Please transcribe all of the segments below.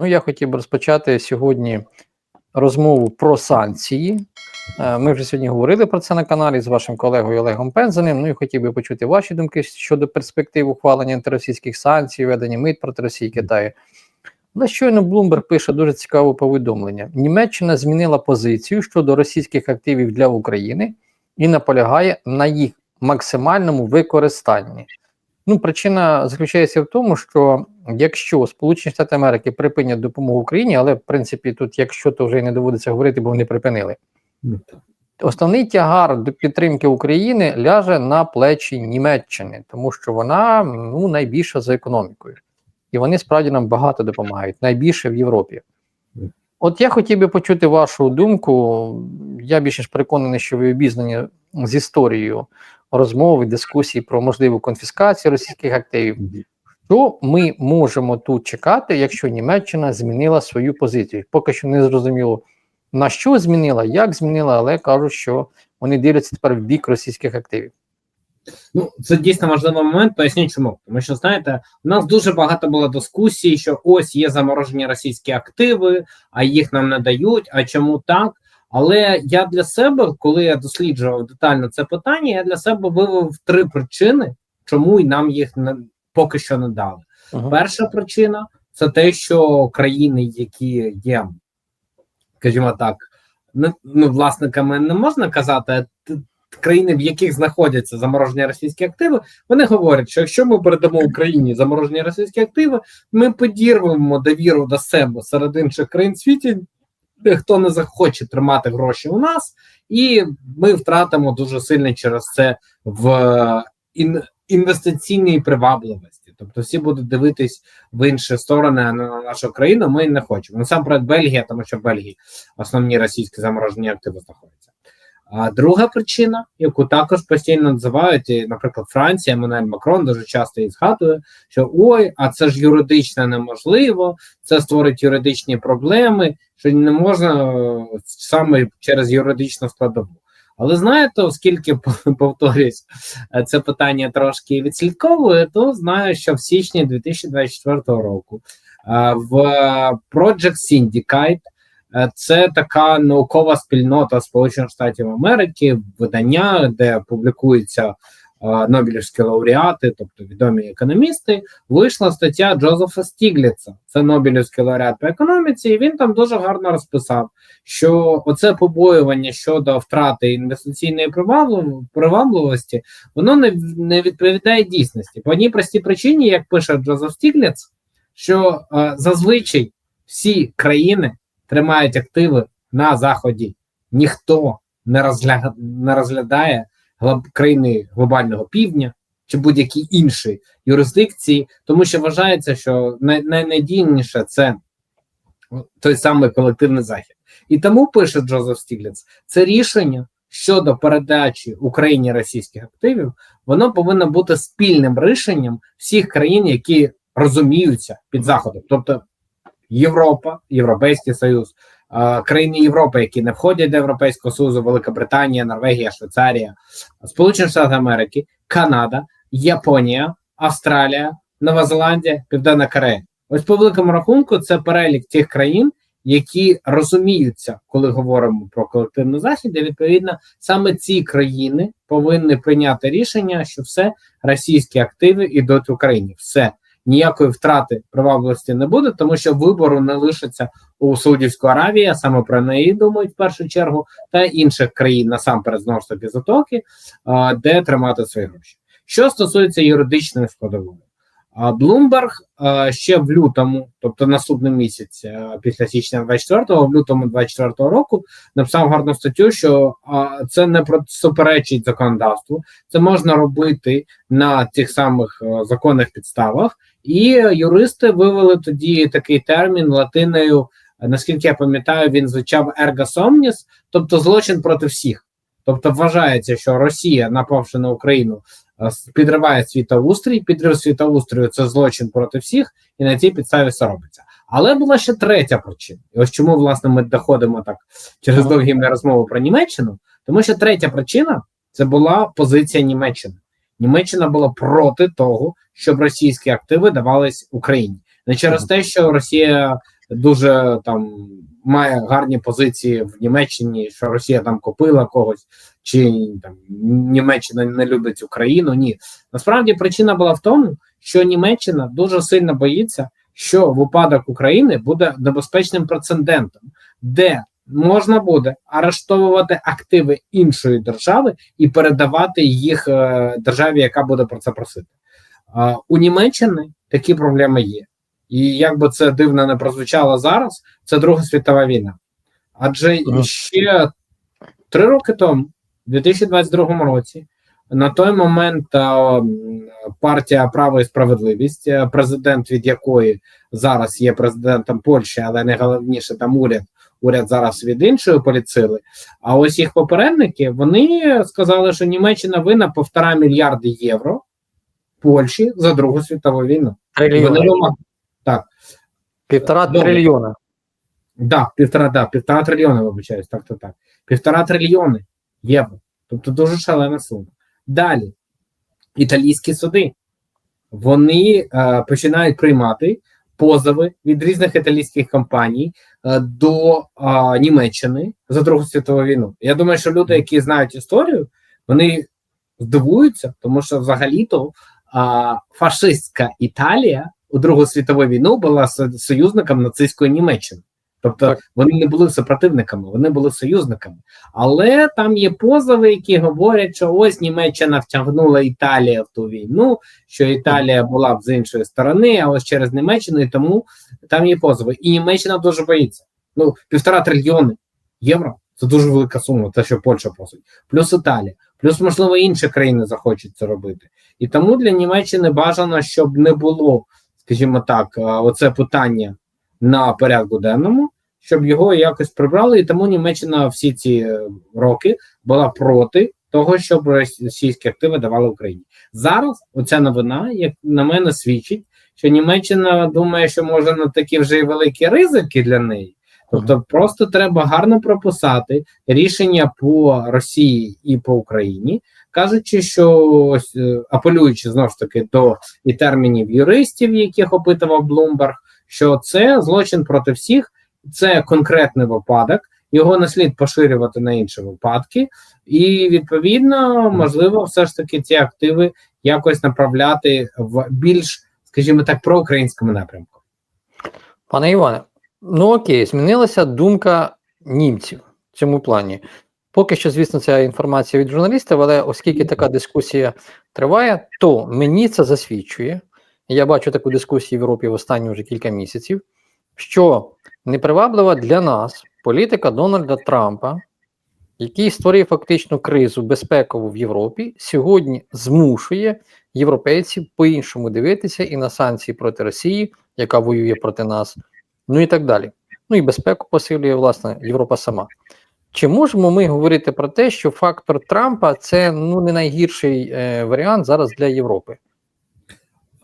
Ну, я хотів би розпочати сьогодні розмову про санкції. Е, Ми вже сьогодні говорили про це на каналі з вашим колегою Олегом Пензаним. Ну і хотів би почути ваші думки щодо перспектив ухвалення антиросійських санкцій, введення мит проти Росії і Китаю. Але щойно Блумберг пише дуже цікаве повідомлення: Німеччина змінила позицію щодо російських активів для України і наполягає на їх максимальному використанні. Ну, причина заключається в тому, що якщо Сполучені Штати Америки припинять допомогу Україні, але в принципі тут, якщо то вже й не доводиться говорити, бо вони припинили. Основний тягар до підтримки України ляже на плечі Німеччини, тому що вона ну найбільша за економікою, і вони справді нам багато допомагають, найбільше в Європі. От я хотів би почути вашу думку. Я більше ж переконаний, що ви обізнані з історією розмови, дискусії про можливу конфіскацію російських активів. Що ми можемо тут чекати, якщо Німеччина змінила свою позицію? Поки що не зрозуміло на що змінила, як змінила, але кажуть, що вони дивляться тепер в бік російських активів. Ну, це дійсно важливий момент. Поясню чому. Тому що знаєте, у нас дуже багато було дискусій, що ось є заморожені російські активи, а їх нам не дають. А чому так? Але я для себе, коли я досліджував детально це питання, я для себе вивів три причини, чому і нам їх не поки що не дали. Угу. Перша причина це те, що країни, які є, скажімо так, не, ну, власниками не можна казати, а країни, в яких знаходяться заморожені російські активи, вони говорять, що якщо ми передамо Україні заморожені російські активи, ми подірвемо довіру до себе серед інших країн світі, хто не захоче тримати гроші у нас, і ми втратимо дуже сильно через це в ін, інвестиційній привабливості. Тобто всі будуть дивитись в інші сторони на нашу країну. Ми не хочемо. Насамперед, Бельгія, тому що в Бельгії основні російські заморожені активи знаходяться. А друга причина, яку також постійно називають, і, наприклад, Франція, Еммануель Макрон дуже часто її згадує, що ой, а це ж юридично неможливо, це створить юридичні проблеми, що не можна е, саме через юридичну складову. Але знаєте, оскільки повторюсь, е, це питання трошки відслідковує, то знаю, що в січні 2024 року е, в Project Syndicate Е, Це така наукова спільнота Сполучених Штатів Америки, видання, де публікуються Нобелівські лауреати, тобто відомі економісти. Вийшла стаття Джозефа Стігліца, це Нобелівський лауреат по економіці. І він там дуже гарно розписав, що оце побоювання щодо втрати інвестиційної привабливості, воно не, не відповідає дійсності. По одній простій причині, як пише Джозеф Стігліц, що е, зазвичай всі країни тримають активи на заході. Ніхто не розгля... не розглядає. Країни глобального півдня чи будь-які інші юрисдикції, тому що вважається, що найнадійніше це той самий колективний захід. І тому пише Джозеф Стігліц, це рішення щодо передачі Україні російських активів, воно повинно бути спільним рішенням всіх країн, які розуміються під заходом, тобто Європа, Європейський Союз, країни Європи, які не входять до Європейського Союзу, Велика Британія, Норвегія, Швейцарія, Сполучені Штати Америки, Канада, Японія, Австралія, Нова Зеландія, Південна Корея. Ось по великому рахунку, це перелік тих країн, які розуміються, коли говоримо про колективний захід. І відповідно саме ці країни повинні прийняти рішення, що все російські активи йдуть в Україні. Все ніякої втрати привабливості не буде, тому що вибору не лишиться у Саудівської Аравії, саме про неї думають в першу чергу, та інших країн насамперед знову ж таки затоки, де тримати свої гроші. Що стосується юридичної складової, Bloomberg ще в лютому, тобто наступний місяць, після січня 24-го, в лютому 24-го року, написав гарну статтю, що це не суперечить законодавству, це можна робити на тих самих законних підставах. І юристи вивели тоді такий термін латиною. Наскільки я пам'ятаю, він звучав erga somnis, тобто злочин проти всіх. Тобто, вважається, що Росія, напавши на Україну, е, підриває світоустрій. Підрив світоустрою це злочин проти всіх, і на цій підставі все робиться. Але була ще третя причина. І ось чому власне ми доходимо так через довгі розмови про Німеччину, тому що третя причина це була позиція Німеччини. Німеччина була проти того, щоб російські активи давались Україні, не через те, що Росія дуже там має гарні позиції в Німеччині, що Росія там купила когось, чи там Німеччина не любить Україну. Ні, насправді причина була в тому, що Німеччина дуже сильно боїться, що випадок України буде небезпечним прецедентом, де можна буде арештовувати активи іншої держави і передавати їх е, державі, яка буде про це просити. У Німеччини такі проблеми є. І як би це дивно не прозвучало зараз, це Друга світова війна. Адже ще три роки тому, в 2022 році, на той момент е, партія Право і справедливість, е, президент від якої зараз є президентом Польщі, але найголовніше там уряд. Уряд зараз від іншої поліцили. А ось їх попередники вони сказали, що Німеччина винна півтора мільярди євро Польщі за Другу світову війну. І Вони так, Півтора Добре. трильйона. да, півтора, да, півтора трильйона, вибачаюсь, так, так, так. Півтора трильйони євро. Тобто дуже шалена сума. Далі, італійські суди вони е, починають приймати позови від різних італійських компаній е, до а, Німеччини за Другу світову війну. Я думаю, що люди, які знають історію, вони здивуються, тому що взагалі-то а, фашистська Італія у Другу світову війну була союзником нацистської Німеччини. Тобто Так. вони не були супротивниками, вони були союзниками. Але там є позови, які говорять, що ось Німеччина втягнула Італію в ту війну, що Італія була б з іншої сторони, а ось через Німеччину, і тому там є позови. І Німеччина дуже боїться. Ну, півтора трильйони євро це дуже велика сума, те, що Польща просить, плюс Італія, плюс, можливо, інші країни захочуть це робити. І тому для Німеччини бажано, щоб не було, скажімо так, е, оце питання на порядку денному, щоб його якось прибрали. І тому Німеччина всі ці е, роки була проти того, щоб російські активи давали Україні. Зараз оця новина, як на мене, свідчить, що Німеччина думає, що може на такі вже й великі ризики для неї. Тобто, просто треба гарно прописати рішення по Росії і по Україні, кажучи, що ось, е, апелюючи знову ж таки до і термінів юристів, яких опитував Блумберг, що це злочин проти всіх, це конкретний випадок, його не слід поширювати на інші випадки, і відповідно, можливо, все ж таки ці активи якось направляти в більш, скажімо так, проукраїнському напрямку. Пане Іване, ну окей, змінилася думка німців в цьому плані. Поки що, звісно, це інформація від журналістів, але оскільки така дискусія триває, то мені це засвідчує. Я бачу таку дискусію в Європі в останні вже кілька місяців, що неприваблива для нас політика Дональда Трампа, який створює фактично кризу безпекову в Європі, сьогодні змушує європейців по-іншому дивитися і на санкції проти Росії, яка воює проти нас, ну і так далі. Ну і безпеку посилює власне Європа сама. Чи можемо ми говорити про те, що фактор Трампа це ну не найгірший е, варіант зараз для Європи?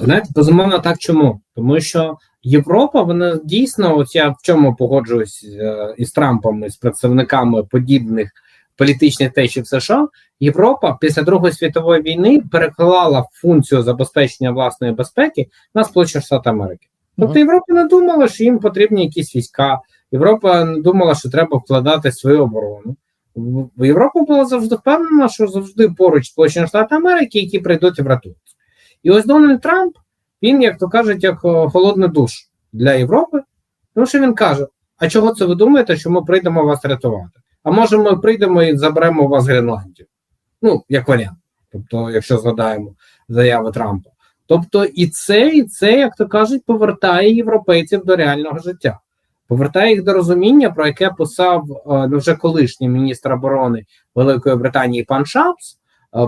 Знаєте, безумовно, так чому? Тому що Європа, вона дійсно, от я в чому погоджуюсь е, із Трампом, і з представниками подібних політичних течій США. Європа після Другої світової війни переклала функцію забезпечення власної безпеки на Сполучені Штати Америки. Тобто Європа не думала, що їм потрібні якісь війська. Європа не думала, що треба вкладати свою оборону. Європа була завжди впевнена, що завжди поруч Сполучені Штати Америки, які прийдуть і врятують. І ось Дональд Трамп, він, як то кажуть, як холодний душ для Європи, тому що він каже: а чого це ви думаєте, що ми прийдемо вас рятувати? А може, ми прийдемо і заберемо у вас Гренландію? Ну, як варіант. Тобто, якщо згадаємо заяви Трампа. Тобто, і це, і це, як то кажуть, повертає європейців до реального життя, повертає їх до розуміння, про яке писав е, ну, вже колишній міністр оборони Великої Британії пан Шапс,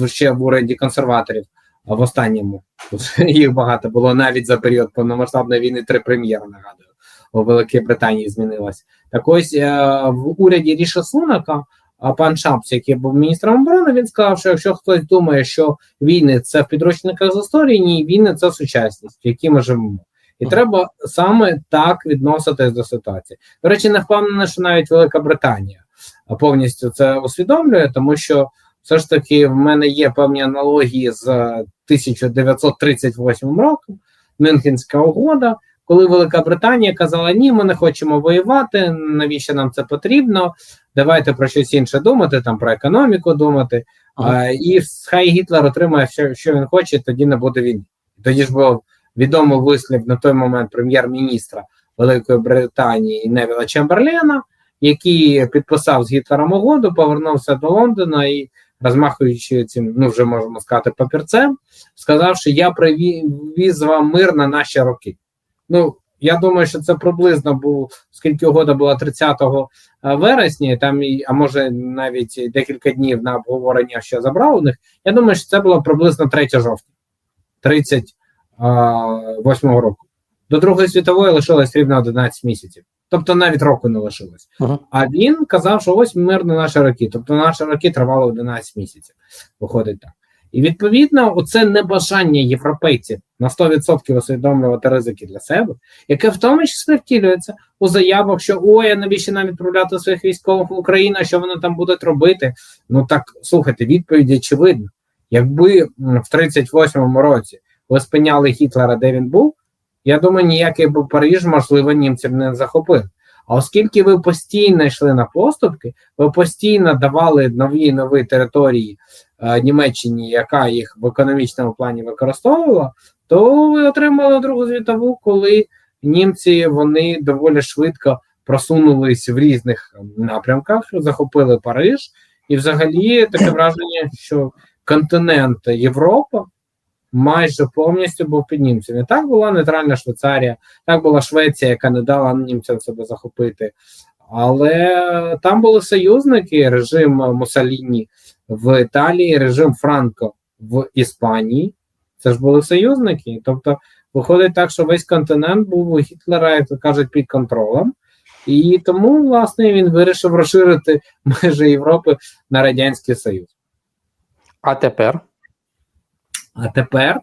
е, ще в уряді консерваторів. А в останньому їх багато було навіть за період повномасштабної війни три прем'єри, нагадую, у Великій Британії змінилось. Так ось е, в уряді Ріша Сунака, а пан Шапс, який був міністром оборони, він сказав, що якщо хтось думає, що війни це в підручниках з історії, ні, війни це сучасність, в якій ми живемо. І треба саме так відноситись до ситуації. До речі, не впевнена, що навіть Велика Британія повністю це усвідомлює, тому що все ж таки в мене є певні аналогії з е, 1938 роком, Мюнхенська угода, коли Велика Британія казала: ні, ми не хочемо воювати, навіщо нам це потрібно? Давайте про щось інше думати, там про економіку думати. Ага. А, і хай Гітлер отримає, що, що він хоче, тоді не буде війни. Тоді ж був відомий вислів на той момент прем'єр-міністра Великої Британії Невіла Чемберлена, який підписав з Гітлером угоду, повернувся до Лондона і, розмахуючи цим, ну вже можемо сказати, папірцем, сказав, що я привіз вам мир на наші роки. Ну, я думаю, що це приблизно був, оскільки угода була 30 вересня, там а може навіть декілька днів на обговорення ще забрав у них. Я думаю, що це було приблизно 3 жовтня 38 року. До Другої світової лишилось рівно 11 місяців. Тобто навіть року не лишилось. Ага. А він казав, що ось мир на наші роки. Тобто наші роки тривали 11 місяців. Виходить так. І відповідно, оце небажання європейців на 100% усвідомлювати ризики для себе, яке в тому числі втілюється у заявах, що ой, а навіщо нам відправляти своїх військових в Україну, що вони там будуть робити. Ну так слухайте, відповідь очевидна. Якби в 38-му році ви спиняли Гітлера, де він був, я думаю, ніякий би Париж, можливо, німців не захопив. А оскільки ви постійно йшли на поступки, ви постійно давали нові нові території е, Німеччині, яка їх в економічному плані використовувала, то ви отримали Другу світову, коли німці вони доволі швидко просунулись в різних напрямках, захопили Париж, і взагалі таке враження, що континент Європа майже повністю був під німцями. Так була нейтральна Швейцарія, так була Швеція, яка не дала німцям себе захопити. Але там були союзники, режим Муссоліні в Італії, режим Франко в Іспанії. Це ж були союзники. Тобто, виходить так, що весь континент був у Гітлера, як кажуть, під контролем. І тому, власне, він вирішив розширити межі Європи на Радянський Союз. А тепер А тепер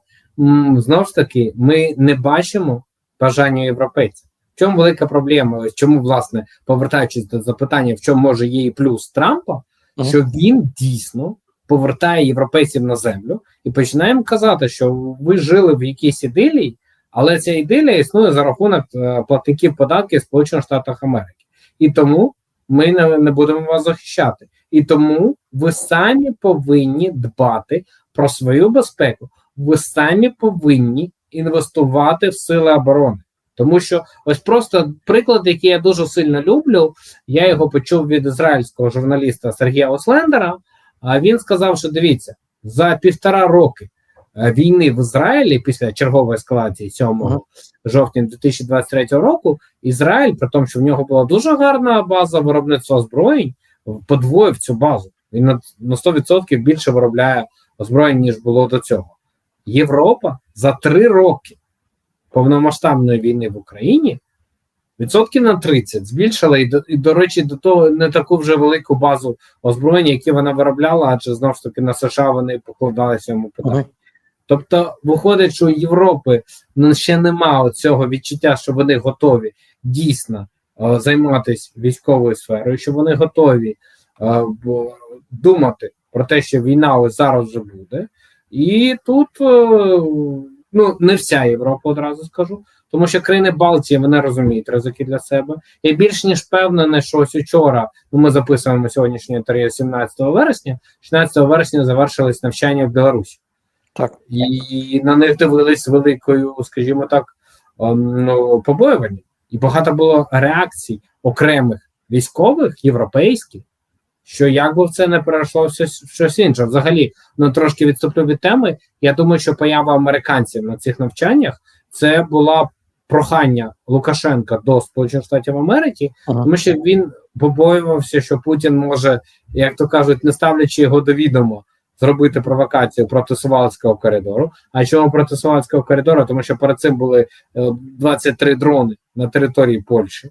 знову ж таки ми не бачимо бажання європейців. В чому велика проблема? Чому, власне, повертаючись до запитання, в чому може є і плюс Трампа, Мгм. що він дійсно повертає європейців на землю і починаємо казати, що ви жили в якійсь ідилії, але ця ідилія існує за рахунок е, платників податків Сполучених Штатів Америки. І тому ми не, не будемо вас захищати. І тому ви самі повинні дбати про свою безпеку. Ви самі повинні інвестувати в сили оборони. Тому що ось просто приклад, який я дуже сильно люблю, я його почув від ізраїльського журналіста Сергія Ослендера. А він сказав, що дивіться, за півтора роки е, війни в Ізраїлі після чергової ескалації 7 Ага. жовтня 2023 року, Ізраїль, при тому, що в нього була дуже гарна база виробництва озброєнь, подвоїв цю базу. Він на, на 100% більше виробляє озброєнь, ніж було до цього. Європа за три роки повномасштабної війни в Україні відсотків на 30 збільшила і до, і, до речі, до того не таку вже велику базу озброєння, які вона виробляла, адже знову ж таки на США вони покладали цьому питанню. Ага. Тобто, виходить, що у Європи ну, ще немає цього відчуття, що вони готові дійсно е, займатися військовою сферою, що вони готові е, думати про те, що війна ось зараз вже буде. І тут е, ну, не вся Європа одразу скажу, тому що країни Балтії вони розуміють ризики для себе. Я більш ніж впевнений, що ось учора, ну ми записуємо сьогоднішнє інтерв'ю 17 вересня, 16 вересня завершились навчання в Білорусі. так. І на них дивились великою, скажімо так, ем, ну, побоювання. І багато було реакцій окремих військових, європейських, що як би це не перейшло в щось, інше. Взагалі, ну трошки відступлю від теми. Я думаю, що поява американців на цих навчаннях це була прохання Лукашенка до Сполучених Штатів Америки, Ага. тому що він побоювався, що Путін може, як то кажуть, не ставлячи його до відома, зробити провокацію проти Сувалського коридору. А чому проти Сувалського коридору? Тому що перед цим були е, 23 дрони на території Польщі.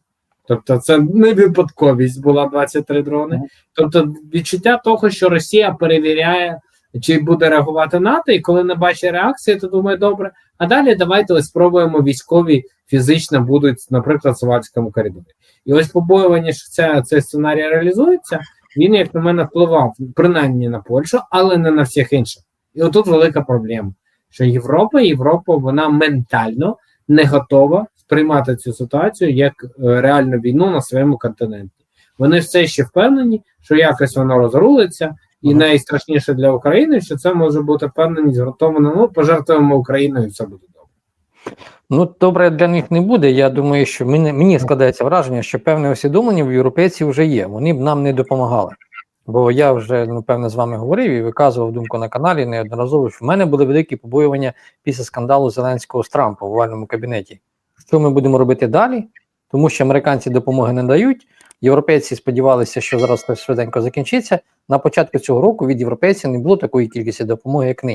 Тобто, це не випадковість була 23 дрони. Тобто, відчуття того, що Росія перевіряє, чи буде реагувати НАТО, і коли не бачить реакції, то думає, добре. А далі давайте ось спробуємо військові фізично будуть, наприклад, в Сувальському коридорі. І ось побоювання, що ця, цей сценарій реалізується, він, як на мене, впливав принаймні на Польщу, але не на всіх інших. І отут велика проблема, що Європа, Європа, вона ментально не готова сприймати цю ситуацію як е, реальну війну на своєму континенті. Вони все ще впевнені, що якось воно розрулиться, і Мгм. найстрашніше для України, що це може бути впевненість згуртована. Ну, пожертвуємо Україною, і все буде добре. Ну, добре для них не буде. Я думаю, що мені, мені складається враження, що певне усвідомлення в європейців вже є. Вони б нам не допомагали. Бо я вже ну, певне з вами говорив і виказував думку на каналі неодноразово, що в мене були великі побоювання після скандалу Зеленського з Трампом в овальному кабінеті. Що ми будемо робити далі? Тому що американці допомоги не дають. Європейці сподівалися, що зараз це швиденько закінчиться. На початку цього року від європейців не було такої кількості допомоги, як нині.